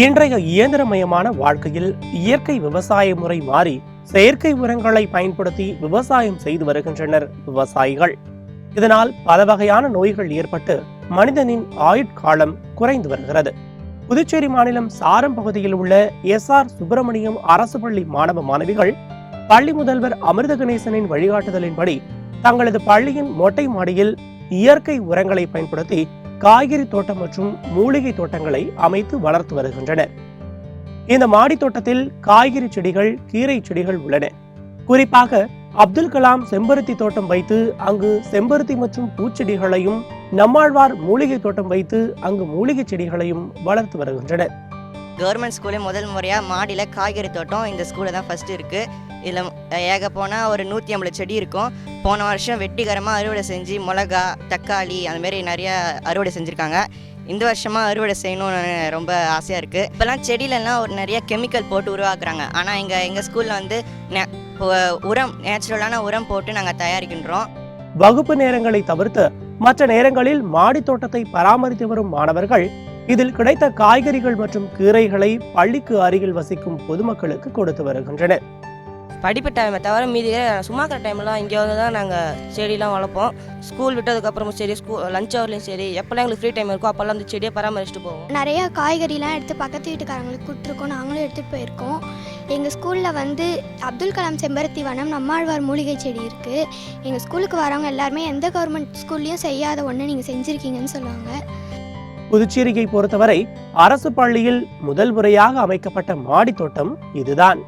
இன்றைய இயந்திரமயமான வாழ்க்கையில் இயற்கை விவசாய முறை மாறி செயற்கை உரங்களை பயன்படுத்தி விவசாயம் செய்து வருகின்றனர் விவசாயிகள். இதனால் பல வகையான நோய்கள் ஏற்பட்டு மனிதனின் ஆயுட்காலம் குறைந்து வருகிறது. புதுச்சேரி மாநிலம் சாரம் பகுதியில் உள்ள எஸ் ஆர் சுப்பிரமணியம் அரசு பள்ளி மாணவ மாணவிகள் பள்ளி முதல்வர் அமிர்த கணேசனின் வழிகாட்டுதலின்படி தங்களது பள்ளியின் மொட்டை மாடியில் இயற்கை உரங்களை பயன்படுத்தி காய்கறி தோட்டம் மற்றும் மூலிகை தோட்டங்களை அமைத்து வளர்த்து வருகின்றனர் இந்த மாடி தோட்டத்தில் காய்கறி செடிகள் கீரை செடிகள் உள்ளன. குறிப்பாக அப்துல் கலாம் செம்பருத்தி தோட்டம் வைத்து அங்கு செம்பருத்தி மற்றும் பூச்செடிகளையும் நம்மாழ்வார் மூலிகை தோட்டம் வைத்து அங்கு மூலிகை செடிகளையும் வளர்த்து வருகின்றனர். கவர்மெண்ட் ஸ்கூலே முதல் முறையாக மாடியில் காய்கறி தோட்டம் இந்த ஸ்கூலில் தான் ஃபஸ்ட்டு இருக்குது இதில் ஏக போனால் ஒரு நூற்றி ஐம்பது செடி இருக்கும். போன வருஷம் வெட்டிகரமாக அறுவடை செஞ்சு மிளகா தக்காளி அந்தமாரி நிறையா நிறைய அறுவடை செஞ்சுருக்காங்க. இந்த வருஷமாக அறுவடை செய்யணும்னு ரொம்ப ஆசையாக இருக்குது இப்போல்லாம் செடியிலலாம் ஒரு நிறைய கெமிக்கல் போட்டு உருவாக்குறாங்க. ஆனால் எங்கள் எங்கள் ஸ்கூலில் வந்து நே- உரம் நேச்சுரலான உரம் போட்டு நாங்கள் தயாரிக்கின்றோம். வகுப்பு நேரங்களை தவிர்த்து மற்ற நேரங்களில் மாடி தோட்டத்தை பராமரித்து வரும் மாணவர்கள் இதில் கிடைத்த காய்கறிகள் மற்றும் கீரைகளை பள்ளிக்கு அருகில் வசிக்கும் பொதுமக்களுக்கு கொடுத்து வருகின்றனர். படிப்பு டைமை தவிர மீதி சும்மா இருக்கிற டைம்லாம் இங்கே வந்து தான் நாங்கள் செடியெலாம் வளர்ப்போம். ஸ்கூல் விட்டதுக்கப்புறமும் சரி ஸ்கூல் லஞ்ச் ஹவர்லையும் சரி எப்போல்லாம் எங்களுக்கு ஃப்ரீ டைம் இருக்கோ அப்போல்லாம் அந்த செடியை பராமரிச்சுட்டு போவோம். நிறைய காய்கறிலாம் எடுத்து பக்கத்து வீட்டுக்காரங்களுக்கு கொடுத்துருக்கோம். நாங்களும் எடுத்துகிட்டு போயிருக்கோம். எங்கள் ஸ்கூலில் வந்து அப்துல் கலாம் செம்பருத்தி வனம் நம்மாழ்வார் மூலிகை செடி இருக்குது எங்கள் ஸ்கூலுக்கு வரவங்க எல்லாருமே எந்த கவர்மெண்ட் ஸ்கூல்லையும் செய்யாத ஒன்று நீங்கள் செஞ்சுருக்கீங்கன்னு சொல்லுவாங்க. புதுச்சேரியை பொறுத்தவரை அரசு பள்ளியில் முதல் முறையாக அமைக்கப்பட்ட மாடி தோட்டம் இதுதான்.